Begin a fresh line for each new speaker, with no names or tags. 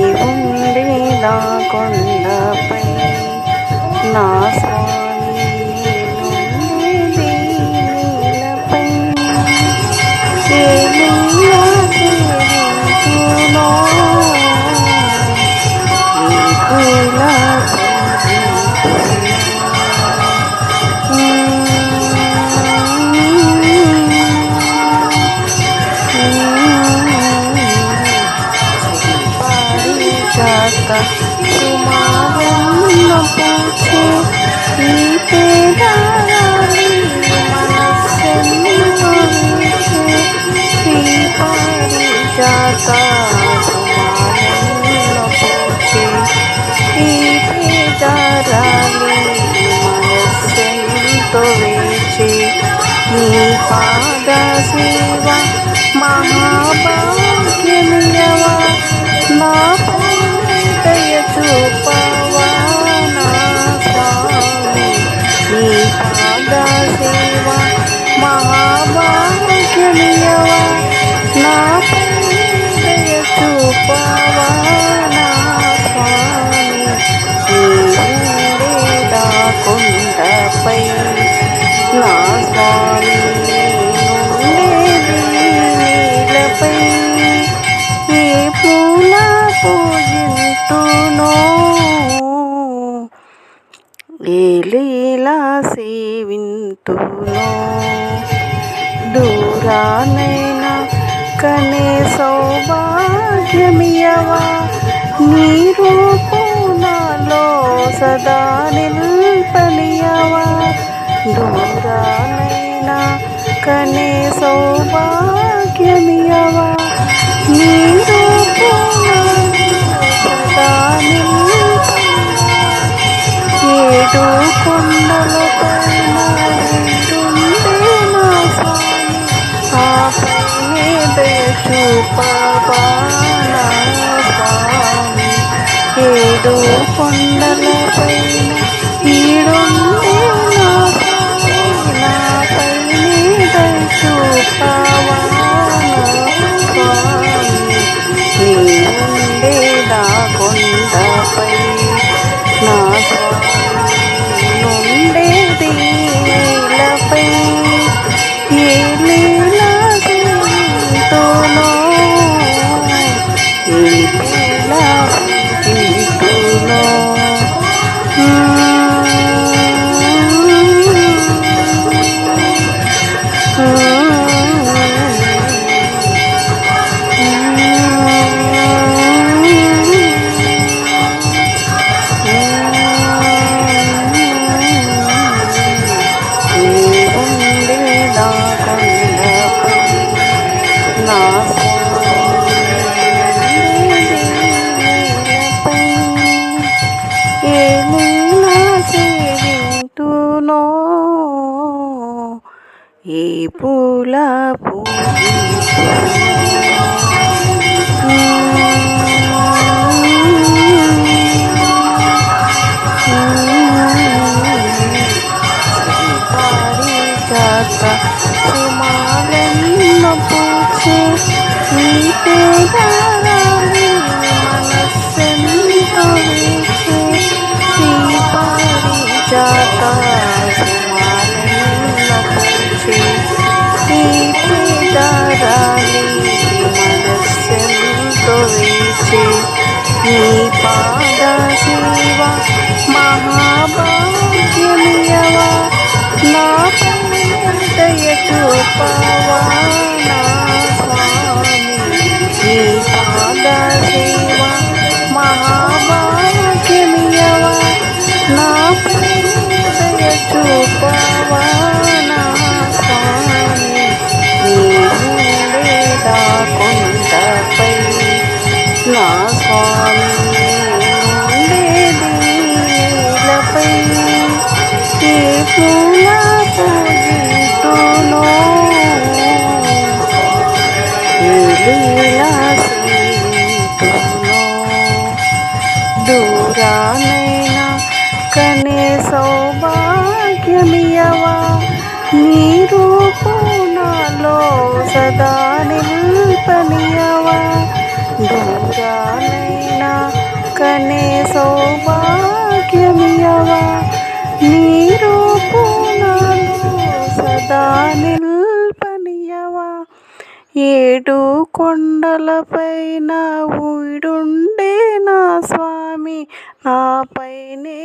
నీవుండేదా కొండపై నా స్వామి నుండేది నీలపై ఏలియా సేవించునో ఈ పూల పారిజాత సుమారన్న పూచే ఈ పేదారాలి మనస్సెన్నో వీచే ఈ పారిజాత సుమారన్న పూచే ఈ పేదారాలి కొండపై నా స్వామి నీలపై ఏ పూల పూజింతునో ఏ లీలా సేవింతునో దూరానైనా కనే సౌభాగ్యమియవా నీ రూపు నాలో సదా నిల్పనియవా? దూరానైనా కనే సౌభాగ్యమియవా? నీ రూపు సదా ఏడు కొండలపైన ఉండే దయ ఏడు కొండలపైన ఏ పూల పారిజాత సుమాలన్న పూచే నీ పేదారాలి మనస్సెంతో వీచే శ్రీ నీ పాద శివ మహాభాగ్యమియవా నా దయ చూపవా నా స్వామి? నీ పాద సేవ నా స్వామి నిల్పనియవా? ఏడు కొండలపైన ఊడుండే నా స్వామి నాపైనే